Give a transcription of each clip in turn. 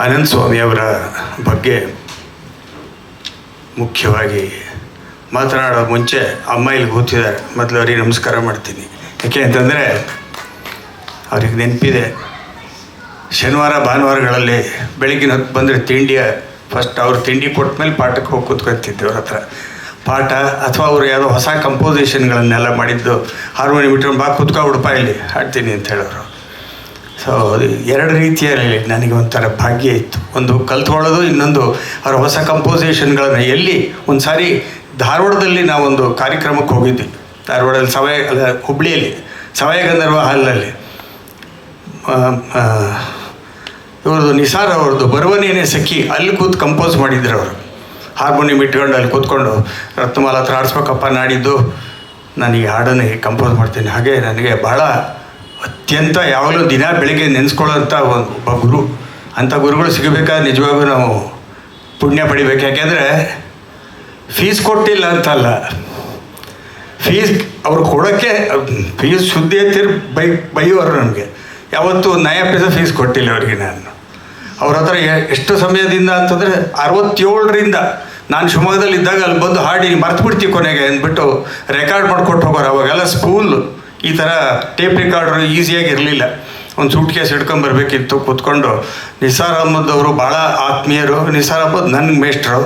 ಅನಂತ ಸ್ವಾಮಿಯವರ ಬಗ್ಗೆ ಮುಖ್ಯವಾಗಿ ಮಾತನಾಡೋ ಮುಂಚೆ ಅಮ್ಮ ಇಲ್ಲಿ ಕೂತಿದ್ದಾರೆ. ಮೊದಲು ಅವ್ರಿಗೆ ನಮಸ್ಕಾರ ಮಾಡ್ತೀನಿ. ಯಾಕೆ ಅಂತಂದರೆ ಅವ್ರಿಗೆ ನೆನಪಿದೆ. ಶನಿವಾರ, ಭಾನುವಾರಗಳಲ್ಲಿ ಬೆಳಗಿನ ಹೊತ್ತು ಬಂದರೆ ತಿಂಡಿಯ ಫಸ್ಟ್ ಅವ್ರು ತಿಂಡಿ ಕೊಟ್ಟ ಮೇಲೆ ಪಾಠಕ್ಕೆ ಹೋಗಿ ಕೂತ್ಕೊತಿದ್ದೆ ಅವ್ರ ಹತ್ರ. ಪಾಠ ಅಥವಾ ಅವರು ಯಾವುದೋ ಹೊಸ ಕಂಪೋಸಿಷನ್ಗಳನ್ನೆಲ್ಲ ಮಾಡಿದ್ದು ಹಾರ್ಮೋನಿಯಂ ಇಟ್ಕೊಂಡು ಬಾ ಕೂತ್ಕೊ ಉಡುಪ ಇಲ್ಲಿ, ಹಾಡ್ತೀನಿ ಅಂತ ಹೇಳೋರು. ಸೊ ಎರಡು ರೀತಿಯಲ್ಲಿ ನನಗೆ ಒಂಥರ ಭಾಗ್ಯ ಇತ್ತು. ಒಂದು ಕಲ್ತ್ಕೊಳ್ಳೋದು, ಇನ್ನೊಂದು ಅವರ ಹೊಸ ಕಂಪೋಸಿಷನ್ಗಳನ್ನು ಎಲ್ಲಿ ಒಂದು ಸಾರಿ ಧಾರವಾಡದಲ್ಲಿ ನಾವೊಂದು ಕಾರ್ಯಕ್ರಮಕ್ಕೆ ಹೋಗಿದ್ವಿ. ಧಾರವಾಡದಲ್ಲಿ ಸವಯ ಹುಬ್ಳಿಯಲ್ಲಿ ಸವಯ ಗಂಧರ್ವ ಹಾಲ್ನಲ್ಲಿ ಇವ್ರದ್ದು ನಿಸಾರ್ ಅವ್ರದ್ದು ಬರುವನೇನೆ ಸಖಿ, ಅಲ್ಲಿ ಕೂತು ಕಂಪೋಸ್ ಮಾಡಿದ್ರು ಅವರು. ಹಾರ್ಮೋನಿಯಂ ಇಟ್ಕೊಂಡು ಅಲ್ಲಿ ಕೂತ್ಕೊಂಡು ರತ್ನಮಾಲ ಹತ್ರ ಆಡಿಸ್ಬೇಕಪ್ಪ ನಾಡಿದ್ದು ನನಗೆ ಹಾಡನ್ನು ಕಂಪೋಸ್ ಮಾಡ್ತೀನಿ. ಹಾಗೆ ನನಗೆ ಭಾಳ ಅತ್ಯಂತ ಯಾವಾಗಲೂ ದಿನ ಬೆಳಿಗ್ಗೆ ನೆನೆಸ್ಕೊಳ್ಳೋಂಥ ಒಬ್ಬ ಗುರು, ಅಂಥ ಗುರುಗಳು ಸಿಗಬೇಕಾದ್ರೆ ನಿಜವಾಗೂ ನಾವು ಪುಣ್ಯ ಪಡಿಬೇಕು. ಯಾಕೆಂದರೆ ಫೀಸ್ ಕೊಟ್ಟಿಲ್ಲ ಅಂತಲ್ಲ. ಫೀಸ್ ಅವ್ರು ಕೊಡೋಕ್ಕೆ ಫೀಸ್ ಸುದ್ದಿ ಅಂತಿರ್ ಬೈ, ಬೈಯೋರು ನಮಗೆ. ಯಾವತ್ತೂ ನಯ ಪೈಸೆ ಫೀಸ್ ಕೊಟ್ಟಿಲ್ಲ ಅವರಿಗೆ ನಾನು. ಅವ್ರ ಹತ್ರ ಎಷ್ಟು ಸಮಯದಿಂದ ಅಂತಂದರೆ ಅರವತ್ತೇಳರಿಂದ ನಾನು ಶಿವಮೊಗ್ಗದಲ್ಲಿ ಇದ್ದಾಗ ಅಲ್ಲಿ ಬಂದು ಹಾಡಿ ಮರ್ತು ಬಿಡ್ತೀವಿ ಕೊನೆಗೆ ಅಂದ್ಬಿಟ್ಟು ರೆಕಾರ್ಡ್ ಮಾಡಿಕೊಟ್ಟು ಹೋಗೋರು ಅವಾಗೆಲ್ಲ ಸ್ಕೂಲ್. ಈ ಥರ ಟೇಪ್ ರೆಕಾರ್ಡ್ರು ಈಸಿಯಾಗಿ ಇರಲಿಲ್ಲ ಒಂದು ಸೂಟ್ ಕೇಸ್ ಹಿಡ್ಕೊಂಬರ್ಬೇಕಿತ್ತು ಕೂತ್ಕೊಂಡು ನಿಸಾರ್ ಅಹಮದ್ ಅವರು ಭಾಳ ಆತ್ಮೀಯರು. ನಿಸಾರ್ ಅಹಮದ್ ನನಗೆ ಮೇಷ್ಟ್ರು.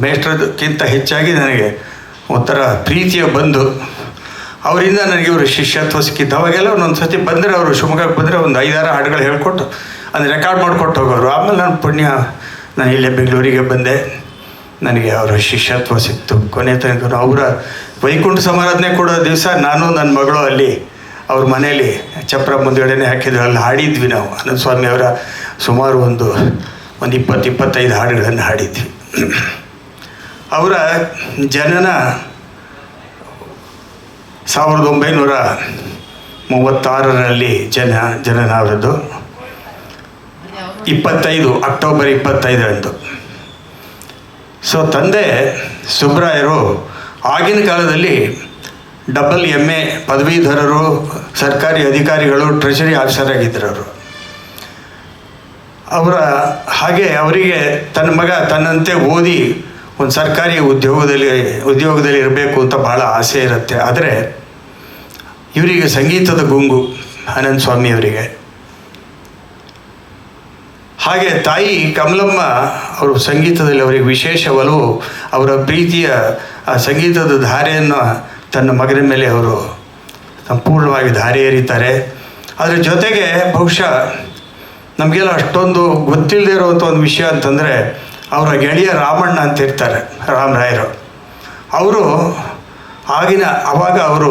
ಮೇಷ್ಟ್ರದಕ್ಕಿಂತ ಹೆಚ್ಚಾಗಿ ನನಗೆ ಒಂಥರ ಪ್ರೀತಿಯ ಬಂದು ಅವರಿಂದ ನನಗೆ ಇವರು ಶಿಷ್ಯತ್ವ ಸಿಕ್ಕಿದ್ದು ಅವಾಗೆಲ್ಲ ಒಂದೊಂದು ಸತಿ ಬಂದರೆ ಅವರು ಶಿವಮೊಗ್ಗಕ್ಕೆ ಬಂದರೆ ಒಂದು ಐದಾರು ಹಾಡುಗಳು ಹೇಳ್ಕೊಟ್ಟು ಅದನ್ನು ರೆಕಾರ್ಡ್ ಮಾಡಿಕೊಟ್ಟು ಹೋಗೋರು. ಆಮೇಲೆ ನಾನು ಪುಣ್ಯ, ನಾನು ಇಲ್ಲೇ ಬೆಂಗಳೂರಿಗೆ ಬಂದೆ. ನನಗೆ ಅವರ ಶಿಷ್ಯತ್ವ ಸಿಕ್ತು. ಕೊನೆ ತನಕ ಅವರ ವೈಕುಂಠ ಸಮಾರಾಧನೆ ಕೊಡೋ ದಿವಸ ನಾನು ನನ್ನ ಮಗಳು ಅಲ್ಲಿ, ಅವ್ರ ಮನೆಯಲ್ಲಿ ಚಪ್ರ ಮುಂದೆಗಡೆನೆ ಹಾಕಿದ್ರು. ಅಲ್ಲಿ ಹಾಡಿದ್ವಿ ನಾವು. ಅನಂತ ಸ್ವಾಮಿ ಅವರ ಸುಮಾರು ಒಂದು ಒಂದು ಇಪ್ಪತ್ತು, ಇಪ್ಪತ್ತೈದು ಹಾಡುಗಳನ್ನು ಹಾಡಿದ್ವಿ. ಅವರ ಜನನ ಸಾವಿರದ ಒಂಬೈನೂರ ಮೂವತ್ತಾರರಲ್ಲಿ ಜನ, ಜನನ ಅವರದ್ದು ಇಪ್ಪತ್ತೈದು, ಅಕ್ಟೋಬರ್ ಇಪ್ಪತ್ತೈದರಂದು. ಸೊ ತಂದೆ ಸುಬ್ರಾಯರು ಆಗಿನ ಕಾಲದಲ್ಲಿ ಡಬಲ್ ಎಂ ಎ ಪದವೀಧರರು, ಸರ್ಕಾರಿ ಅಧಿಕಾರಿಗಳು ಟ್ರೆಷರಿ ಆಫೀಸರ್ ಆಗಿದ್ದರು ಅವರು ಅವರ ಹಾಗೆ ಅವರಿಗೆ ತನ್ನ ಮಗ ತನ್ನಂತೆ ಓದಿ ಒಂದು ಸರ್ಕಾರಿ ಉದ್ಯೋಗದಲ್ಲಿ ಉದ್ಯೋಗದಲ್ಲಿ ಇರಬೇಕು ಅಂತ ಭಾಳ ಆಸೆ ಇರುತ್ತೆ. ಆದರೆ ಇವರಿಗೆ ಸಂಗೀತದ ಗುಂಗು ಆನಂದ ಸ್ವಾಮಿ ಅವರಿಗೆ. ಹಾಗೆ ತಾಯಿ ಕಮಲಮ್ಮ ಅವರು ಸಂಗೀತದಲ್ಲಿ ಅವರಿಗೆ ವಿಶೇಷ ಅವರ ಪ್ರೀತಿಯ ಆ ಸಂಗೀತದ ಧಾರೆಯನ್ನು ತನ್ನ ಮಗನ ಮೇಲೆ ಅವರು ಸಂಪೂರ್ಣವಾಗಿ ಧಾರೆ ಎರೀತಾರೆ. ಅದರ ಜೊತೆಗೆ ಬಹುಶಃ ನಮಗೆಲ್ಲ ಅಷ್ಟೊಂದು ಗೊತ್ತಿಲ್ಲದೆ ಇರುವಂಥ ಒಂದು ವಿಷಯ ಅಂತಂದರೆ ಅವರ ಗೆಳೆಯ ರಾಮಣ್ಣ ಅಂತ ಇರ್ತಾರೆ ರಾಮರಾಯರು ಅವರು ಆಗಿನ ಆವಾಗ ಅವರು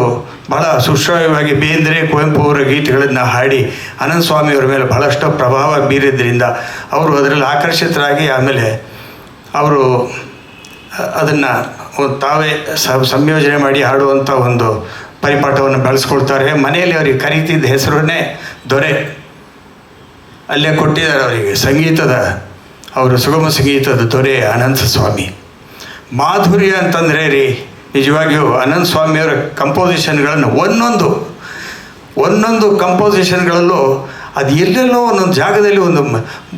ಬಹಳ ಸುಶ್ರಾವ್ಯವಾಗಿ ಬೇಂದ್ರೆ, ಕುವೆಂಪು ಅವರ ಗೀತೆಗಳನ್ನು ಹಾಡಿ ಅನಂತ ಸ್ವಾಮಿಯವರ ಮೇಲೆ ಬಹಳಷ್ಟು ಪ್ರಭಾವ ಬೀರಿದ್ರಿಂದ ಅವರು ಅದರಲ್ಲಿ ಆಕರ್ಷಿತರಾಗಿ ಆಮೇಲೆ ಅವರು ಅದನ್ನು ತಾವೇ ಸಂಯೋಜನೆ ಮಾಡಿ ಹಾಡುವಂಥ ಒಂದು ಪರಿಪಾಠವನ್ನು ಬೆಳೆಸ್ಕೊಳ್ತಾರೆ ಮನೆಯಲ್ಲಿ ಅವರಿಗೆ ಕರೀತಿದ್ದ ಹೆಸರನ್ನೇ ದೊರೆ. ಅಲ್ಲೇ ಕೊಟ್ಟಿದ್ದಾರೆ ಅವರಿಗೆ ಸಂಗೀತದ, ಅವರು ಸುಗಮ ಸಂಗೀತದ ದೊರೆ ಅನಂತ ಸ್ವಾಮಿ. ಮಾಧುರ್ಯ ಅಂತಂದರೆ ರೀ, ನಿಜವಾಗಿಯೂ ಅನಂತ ಸ್ವಾಮಿಯವರ ಕಂಪೋಸಿಷನ್ಗಳನ್ನು ಒಂದೊಂದು ಒಂದೊಂದು ಕಂಪೋಸಿಷನ್ಗಳಲ್ಲೂ ಅದು ಎಲ್ಲೆಲ್ಲೋ ಒಂದೊಂದು ಜಾಗದಲ್ಲಿ ಒಂದು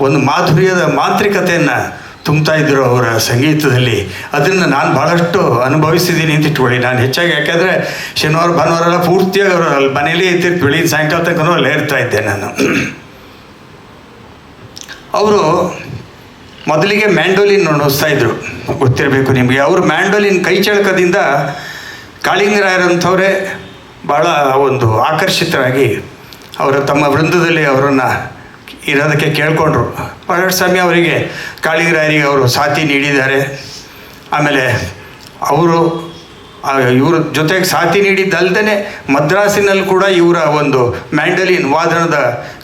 ಒಂದು ಮಾಧುರ್ಯದ ಮಾಂತ್ರಿಕತೆಯನ್ನು ತುಂಬ್ತಾ ಇದ್ದರು ಅವರ ಸಂಗೀತದಲ್ಲಿ. ಅದನ್ನು ನಾನು ಭಾಳಷ್ಟು ಅನುಭವಿಸಿದ್ದೀನಿ ಅಂತ ಇಟ್ಕೊಳ್ಳಿ. ನಾನು ಹೆಚ್ಚಾಗಿ ಯಾಕೆಂದರೆ ಶನಿವಾರ, ಭಾನುವಾರ ಎಲ್ಲ ಪೂರ್ತಿಯಾಗಿ ಅವರು ಅಲ್ಲಿ ಮನೇಲಿ ಇದ್ದಿರ್ತು ಬೆಳಗಿನ ಸಾಯಂಕಾಲ ತನಕ ಅಲ್ಲಿ ಇರ್ತಾ ಇದ್ದೆ ನಾನು. ಅವರು ಮೊದಲಿಗೆ ಮ್ಯಾಂಡೋಲಿನ್ ನುಡಿಸ್ತಾ ಇದ್ರು. ಗೊತ್ತಿರಬೇಕು ನಿಮಗೆ. ಅವರು ಮ್ಯಾಂಡೋಲಿನ್ ಕೈ ಚಳಕದಿಂದ ಕಾಳಿಂಗರಾಯರಂಥವರೇ ಭಾಳ ಒಂದು ಆಕರ್ಷಿತರಾಗಿ ಅವರ ತಮ್ಮ ವೃಂದದಲ್ಲಿ ಅವರನ್ನು ಇರೋದಕ್ಕೆ ಕೇಳಿಕೊಂಡ್ರು. ಸ್ವಾಮಿ ಅವರಿಗೆ ಕಾಳಿಗರಾಯರಿಗೆ ಅವರು ಸಾಥಿ ನೀಡಿದ್ದಾರೆ. ಆಮೇಲೆ ಅವರು ಇವ್ರ ಜೊತೆಗೆ ಸಾಥಿ ನೀಡಿದ್ದಲ್ದೇ ಮದ್ರಾಸಿನಲ್ಲಿ ಕೂಡ ಇವರ ಒಂದು ಮ್ಯಾಂಡಲಿನ್ ವಾದನದ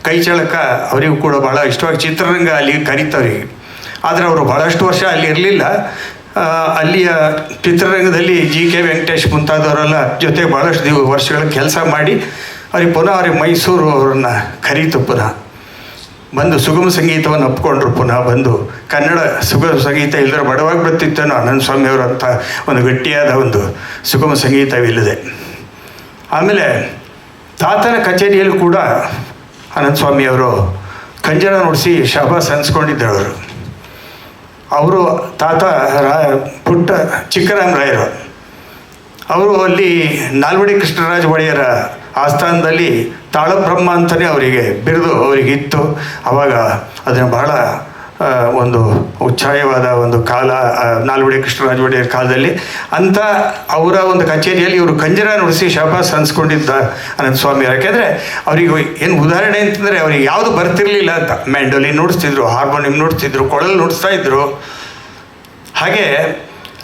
ಕೈಚಳಕ ಅವರಿಗೂ ಕೂಡ ಭಾಳ ಇಷ್ಟವಾಗಿ ಚಿತ್ರರಂಗ ಅಲ್ಲಿ ಕರೀತವ್ರಿಗೆ ಆದರೆ ಅವರು ಭಾಳಷ್ಟು ವರ್ಷ ಅಲ್ಲಿ ಇರಲಿಲ್ಲ. ಅಲ್ಲಿಯ ಚಿತ್ರರಂಗದಲ್ಲಿ ಜಿ ಕೆ ವೆಂಕಟೇಶ್ ಮುಂತಾದವರೆಲ್ಲ ಜೊತೆಗೆ ಭಾಳಷ್ಟು ವರ್ಷಗಳ ಕೆಲಸ ಮಾಡಿ, ಅವ್ರಿಗೆ ಪುನಃ ಅವ್ರಿಗೆ ಮೈಸೂರು ಅವರನ್ನು ಕರೀತು ಪುನಃ. ಬಂದು ಸುಗಮ ಸಂಗೀತವನ್ನು ಒಪ್ಕೊಂಡ್ರು. ಪುನಃ ಬಂದು ಕನ್ನಡ ಸುಗಮ ಸಂಗೀತ ಇಲ್ಲದ್ರೆ ಬಡವಾಗಿ ಬರ್ತಿತ್ತೇನೋ ಆನಂದ ಸ್ವಾಮಿಯವರು ಅಂತ ಒಂದು ಗಟ್ಟಿಯಾದ ಒಂದು ಸುಗಮ ಸಂಗೀತವಿಲ್ಲದೆ. ಆಮೇಲೆ ತಾತನ ಕಚೇರಿಯಲ್ಲಿ ಕೂಡ ಅನಂತ ಸ್ವಾಮಿಯವರು ಕಂಜನ ನುಡಿಸಿ ಶಹಬಾಸ್ ಅನ್ಸ್ಕೊಂಡಿದ್ದರು ಅವರು. ಅವರು ತಾತ ರಾ ಪುಟ್ಟ ಚಿಕ್ಕರಾಮರಾಯರು ಅವರು ಅಲ್ಲಿ ನಾಲ್ವಡಿ ಕೃಷ್ಣರಾಜ ಒಡೆಯರ ಆಸ್ಥಾನದಲ್ಲಿ ತಾಳಬ್ರಹ್ಮ ಅಂತಲೇ ಅವರಿಗೆ ಬಿರಿದು ಅವರಿಗಿತ್ತು. ಆವಾಗ ಅದನ್ನು ಬಹಳ ಒಂದು ಉಚ್ಛಾಯವಾದ ಒಂದು ಕಾಲ ನಾಲ್ವಡೆ ಕೃಷ್ಣರಾಜ ಒಡೆಯರ್ ಕಾಲದಲ್ಲಿ ಅಂಥ ಅವರ ಒಂದು ಕಚೇರಿಯಲ್ಲಿ ಇವರು ಕಂಜರ ನುಡಿಸಿ ಶಾಪ ಅನ್ಸ್ಕೊಂಡಿದ್ದ ಅನಂತ ಸ್ವಾಮಿ ಯಾಕೆಂದರೆ ಅವರಿಗೆ ಏನು ಉದಾಹರಣೆ ಅಂತಂದರೆ ಅವ್ರಿಗೆ ಯಾವುದು ಬರ್ತಿರಲಿಲ್ಲ ಅಂತ. ಮ್ಯಾಂಡೋಲಿ ನುಡಿಸ್ತಿದ್ರು, ಹಾರ್ಮೋನಿಯಂ ನುಡಿಸ್ತಿದ್ರು, ಕೊಳಲು ನುಡಿಸ್ತಾ ಇದ್ರು. ಹಾಗೆ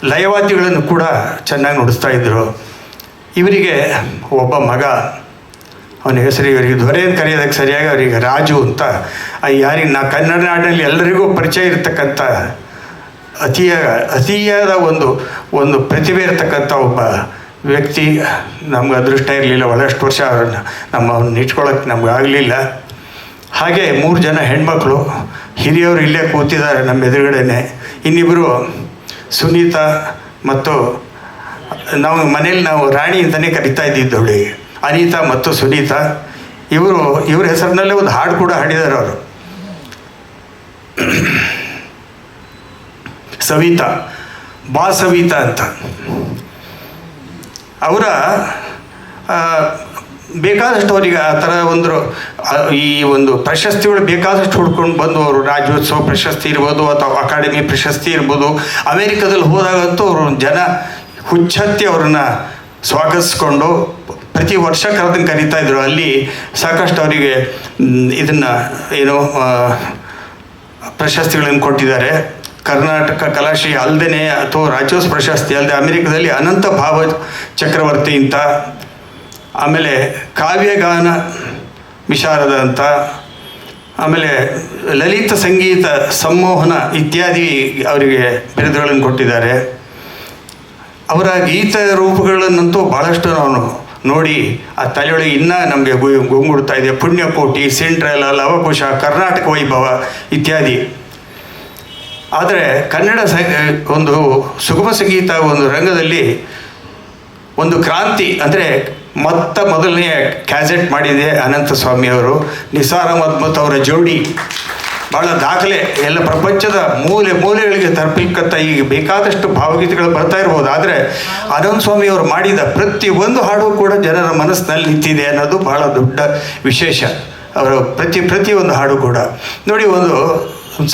ಲಯವಾದ್ಯಗಳನ್ನು ಕೂಡ ಚೆನ್ನಾಗಿ ನುಡಿಸ್ತಾ ಇದ್ದರು ಇವರಿಗೆ ಒಬ್ಬ ಮಗ ಅವನ ಹೆಸರು ಇವರಿಗೆ ದೊರೆ ಅಂತ ಕರೆಯೋದಕ್ಕೆ ಸರಿಯಾಗಿ ಅವರಿಗೆ ರಾಜು ಅಂತ. ಯಾರಿಗೆ ನಾ ಕನ್ನಡ ನಾಡಿನಲ್ಲಿ ಎಲ್ಲರಿಗೂ ಪರಿಚಯ ಇರತಕ್ಕಂಥ ಅತಿಯ, ಅತಿಯಾದ ಒಂದು ಒಂದು ಪ್ರತಿಭೆ ಇರತಕ್ಕಂಥ ಒಬ್ಬ ವ್ಯಕ್ತಿ. ನಮ್ಗೆ ಅದೃಷ್ಟ ಇರಲಿಲ್ಲ, ಒಳಷ್ಟು ವರ್ಷ ಅವ್ರನ್ನ ನಮ್ಮ ಅವ್ನ ಇಟ್ಕೊಳಕ್ಕೆ ನಮ್ಗೆ ಆಗಲಿಲ್ಲ. ಹಾಗೆ ಮೂರು ಜನ ಹೆಣ್ಮಕ್ಳು, ಹಿರಿಯವರು ಇಲ್ಲೇ ಕೂತಿದ್ದಾರೆ ನಮ್ಮ ಎದುರುಗಡೆನೆ. ಇನ್ನಿಬ್ಬರು ಸುನೀತಾ ಮತ್ತು ನಾವು ಮನೇಲಿ ನಾವು ರಾಣಿ ಅಂತಲೇ ಕರಿತಾ ಇದ್ದಿದ್ದು ಅವಳಿಗೆ. ಅನಿತಾ ಮತ್ತು ಸುನೀತಾ, ಇವರು, ಇವ್ರ ಹೆಸರಿನಲ್ಲೇ ಒಂದು ಹಾಡು ಕೂಡ ಹಾಡಿದ್ದಾರೆ ಅವರು. ಸವಿತಾ, ಬಾ ಸವಿತಾ ಅಂತ. ಅವರ ಬೇಕಾದಷ್ಟು ಅವರಿಗೆ ಆ ಥರ ಒಂದು ಈ ಒಂದು ಪ್ರಶಸ್ತಿಗಳು ಬೇಕಾದಷ್ಟು ಹುಡ್ಕೊಂಡು ಬಂದು ಅವರು ರಾಜ್ಯೋತ್ಸವ ಪ್ರಶಸ್ತಿ ಇರ್ಬೋದು ಅಥವಾ ಅಕಾಡೆಮಿ ಪ್ರಶಸ್ತಿ ಇರ್ಬೋದು. ಅಮೇರಿಕಾದಲ್ಲಿ ಹೋದಾಗಂತೂ ಅವರು ಜನ ಹುಚ್ಚತ್ತಿ ಅವ್ರನ್ನ ಸ್ವಾಗತಿಸ್ಕೊಂಡು ಪ್ರತಿ ವರ್ಷ ಕರೆದಂಗೆ ಕರೀತಾ ಇದ್ರು. ಅಲ್ಲಿ ಸಾಕಷ್ಟು ಅವರಿಗೆ ಇದನ್ನು, ಏನು ಪ್ರಶಸ್ತಿಗಳನ್ನು ಕೊಟ್ಟಿದ್ದಾರೆ. ಕರ್ನಾಟಕ ಕಲಾಶ್ರೀ ಅಲ್ಲದೇ ಅಥವಾ ರಾಜ್ಯೋತ್ಸವ ಪ್ರಶಸ್ತಿ ಅಲ್ಲದೆ ಅಮೆರಿಕದಲ್ಲಿ ಅನಂತ ಭಾವ ಚಕ್ರವರ್ತಿ ಅಂತ, ಆಮೇಲೆ ಕಾವ್ಯಗಾನ ವಿಶಾರದ ಅಂತ, ಆಮೇಲೆ ಲಲಿತ ಸಂಗೀತ ಸಂಮೋಹನ ಇತ್ಯಾದಿ ಅವರಿಗೆ ಬಿರುದುಗಳನ್ನು ಕೊಟ್ಟಿದ್ದಾರೆ. ಅವರ ಗೀತ ರೂಪಗಳನ್ನಂತೂ ಭಾಳಷ್ಟು ನಾನು ನೋಡಿ, ಆ ತಲೆಯೊಳಗೆ ಇನ್ನೂ ನಮಗೆ ಗುಂಗುಡ್ತಾ ಇದೆ. ಪುಣ್ಯಕೋಟಿ ಸೆಂಟ್ರಲ್, ಲವಕುಶ, ಕರ್ನಾಟಕ ವೈಭವ ಇತ್ಯಾದಿ. ಆದರೆ ಕನ್ನಡ ಒಂದು ಸುಗಮ ಸಂಗೀತ ಒಂದು ರಂಗದಲ್ಲಿ ಒಂದು ಕ್ರಾಂತಿ, ಅಂದರೆ ಮೊತ್ತ ಮೊದಲನೆಯ ಕ್ಯಾಸೆಟ್ ಮಾಡಿದೆ ಅನಂತ ಸ್ವಾಮಿಯವರು ನಿಸಾರ ಮದ್ಮತ್ ಅವರ ಜೋಡಿ. ಭಾಳ ದಾಖಲೆ. ಎಲ್ಲ ಪ್ರಪಂಚದ ಮೂಲೆ ಮೂಲೆಗಳಿಗೆ ತರಪಿಕ್ಕಂತ ಈಗ ಬೇಕಾದಷ್ಟು ಭಾವಗೀತೆಗಳು ಬರ್ತಾ ಇರ್ಬೋದು. ಆದರೆ ಅನಂತ ಸ್ವಾಮಿಯವರು ಮಾಡಿದ ಪ್ರತಿ ಒಂದು ಹಾಡು ಕೂಡ ಜನರ ಮನಸ್ಸಿನಲ್ಲಿ ನಿಂತಿದೆ ಅನ್ನೋದು ಬಹಳ ದೊಡ್ಡ ವಿಶೇಷ. ಅವರ ಪ್ರತಿ ಪ್ರತಿ ಒಂದು ಹಾಡು ಕೂಡ. ನೋಡಿ ಒಂದು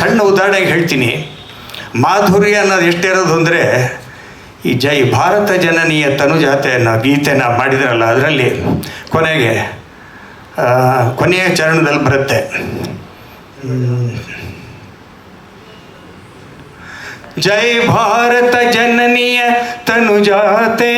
ಸಣ್ಣ ಉದಾಹರಣೆಗೆ ಹೇಳ್ತೀನಿ. ಮಾಧುರ್ಯ ಅನ್ನೋದು ಎಷ್ಟಿರೋದು ಅಂದರೆ, ಈ ಜೈ ಭಾರತ ಜನನೀಯ ತನುಜಾತೆ ಅನ್ನೋ ಗೀತೆನ ಮಾಡಿದ್ರಲ್ಲ, ಅದರಲ್ಲಿ ಕೊನೆಗೆ ಕೊನೆಯ ಚರಣದಲ್ಲಿ ಬರುತ್ತೆ. ಜೈ ಭಾರತ ಜನನಿಯ ತನುಜಾತೆ.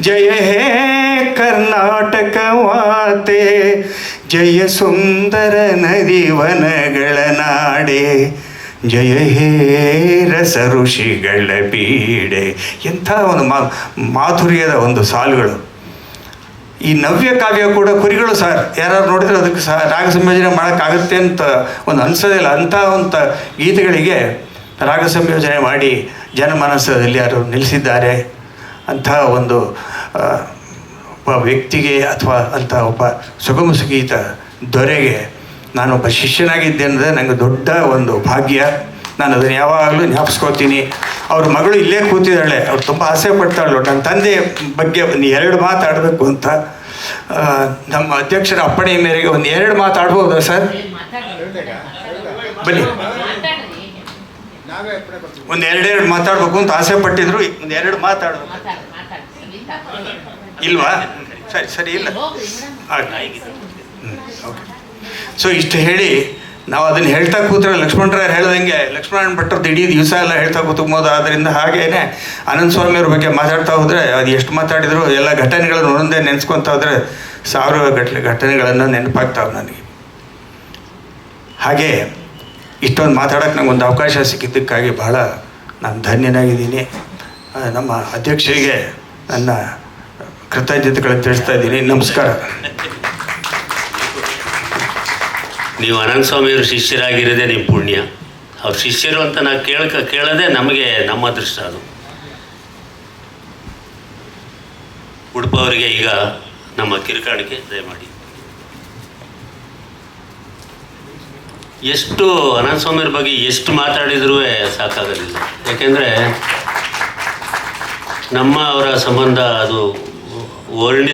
ಜಯ ಹೇ ಕರ್ನಾಟಕ ಮಾತೆ ಜಯ ಸುಂದರ ನದಿ ವನಗಳ ನಾಡೆ. ಜಯ ಹೇ ರಸ ಋಷಿಗಳ ಪೀಡೆ. ಎಂಥ ಒಂದು ಮಾಧುರ್ಯದ ಒಂದು ಸಾಲುಗಳು. ಈ ನವ್ಯ ಕಾವ್ಯ ಕೂಡ ಕುರಿಗಳು ಸರ್ ಯಾರು ನೋಡಿದ್ರೆ ಅದಕ್ಕೆ ಸಹ ರಾಗ ಸಂಯೋಜನೆ ಮಾಡೋಕ್ಕಾಗುತ್ತೆ ಅಂತ ಒಂದು ಅನ್ಸೋದಿಲ್ಲ ಅಂಥ ಒಂದು ಗೀತೆಗಳಿಗೆ ರಾಗ ಸಂಯೋಜನೆ ಮಾಡಿ ಜನಮಾನಸದಲ್ಲಿ ಯಾರು ನಿಲ್ಲಿಸಿದ್ದಾರೆ ಅಂಥ ಒಂದು ಒಬ್ಬ ವ್ಯಕ್ತಿಗೆ ಅಥವಾ ಅಂಥ ಒಬ್ಬ ಸುಗಮ ಸುಗೀತ ದೊರೆಗೆ ನಾನೊಬ್ಬ ಶಿಷ್ಯನಾಗಿದ್ದೆ ಅಂದರೆ ನನಗೆ ದೊಡ್ಡ ಒಂದು ಭಾಗ್ಯ. ನಾನು ಅದನ್ನು ಯಾವಾಗಲೂ ಜ್ಞಾಪಿಸ್ಕೋತೀನಿ ಅವ್ರ ಮಗಳು ಇಲ್ಲೇ ಕೂತಿದ್ದಾಳೆ. ಅವ್ರು ತುಂಬ ಆಸೆ ಪಡ್ತಾಳು ನನ್ನ ತಂದೆ ಬಗ್ಗೆ ಒಂದು ಎರಡು ಮಾತಾಡಬೇಕು ಅಂತ. ನಮ್ಮ ಅಧ್ಯಕ್ಷರ ಅಪ್ಪಣೆ ಮೇರೆಗೆ ಒಂದು ಎರಡು ಮಾತಾಡ್ಬೋದಾ ಸರ್? ಬನ್ನಿ. ಒಂದು ಎರಡೆರಡು ಮಾತಾಡಬೇಕು ಅಂತ ಆಸೆ ಪಟ್ಟಿದ್ರು. ಒಂದು ಎರಡು ಮಾತಾಡ್ಬೇಕು. ಇಲ್ವಾ? ಸರಿ ಸರಿ ಇಲ್ಲ. ಸೊ ಇಷ್ಟು ಹೇಳಿ ನಾವು ಅದನ್ನು ಹೇಳ್ತಾ ಕೂತ್ರೆ ಲಕ್ಷ್ಮಣರಾಯರು ಹೇಳ್ದಂಗೆ, ಲಕ್ಷ್ಮಣ ಭಟ್ರದ್ದು ಇಡೀ ದಿವಸ ಎಲ್ಲ ಹೇಳ್ತಾ ಕೂತ್ಬೋದು ಆದ್ದರಿಂದ ಹಾಗೇನೆ ಅನಂತ ಸ್ವಾಮಿಯವ್ರ ಬಗ್ಗೆ ಮಾತಾಡ್ತಾ ಹೋದರೆ, ಅದು ಎಷ್ಟು ಮಾತಾಡಿದ್ರು, ಎಲ್ಲ ಘಟನೆಗಳನ್ನು ಒಂದೊಂದೇ ನೆನೆಸ್ಕೊತಾ ಹೋದರೆ ಸಾವಿರ ಘಟನೆ ಘಟನೆಗಳನ್ನು ನೆನಪಾಗ್ತಾವೆ ನನಗೆ. ಹಾಗೆ ಇಷ್ಟೊಂದು ಮಾತಾಡೋಕೆ ನಂಗೆ ಒಂದು ಅವಕಾಶ ಸಿಕ್ಕಿದ್ದಕ್ಕಾಗಿ ಬಹಳ ನಾನು ಧನ್ಯನಾಗಿದ್ದೀನಿ. ನಮ್ಮ ಅಧ್ಯಕ್ಷರಿಗೆ ನನ್ನ ಕೃತಜ್ಞತೆಗಳನ್ನು ತಿಳಿಸ್ತಾ ಇದ್ದೀನಿ. ನಮಸ್ಕಾರ. ನೀವು ಅನಂತ ಸ್ವಾಮಿಯವರು ಶಿಷ್ಯರಾಗಿರೋದೇ ನಿಮ್ಮ ಪುಣ್ಯ. ಅವ್ರ ಶಿಷ್ಯರು ಅಂತ ನಾವು ಕೇಳ್ಕ, ಕೇಳೋದೇ ನಮಗೆ, ನಮ್ಮ ಅದೃಷ್ಟ ಅದು. ಉಡುಪವರಿಗೆ ಈಗ ನಮ್ಮ ಕಿರುಕಾಣಿಕೆ ದಯಮಾಡಿ ಎಷ್ಟು ಅನಂತ ಸ್ವಾಮಿಯವ್ರ ಬಗ್ಗೆ ಎಷ್ಟು ಮಾತಾಡಿದ್ರೂ ಸಾಕಾಗೋದಿಲ್ಲ ಯಾಕೆಂದರೆ ನಮ್ಮ ಅವರ ಸಂಬಂಧ ಅದು ವರ್ಣಿ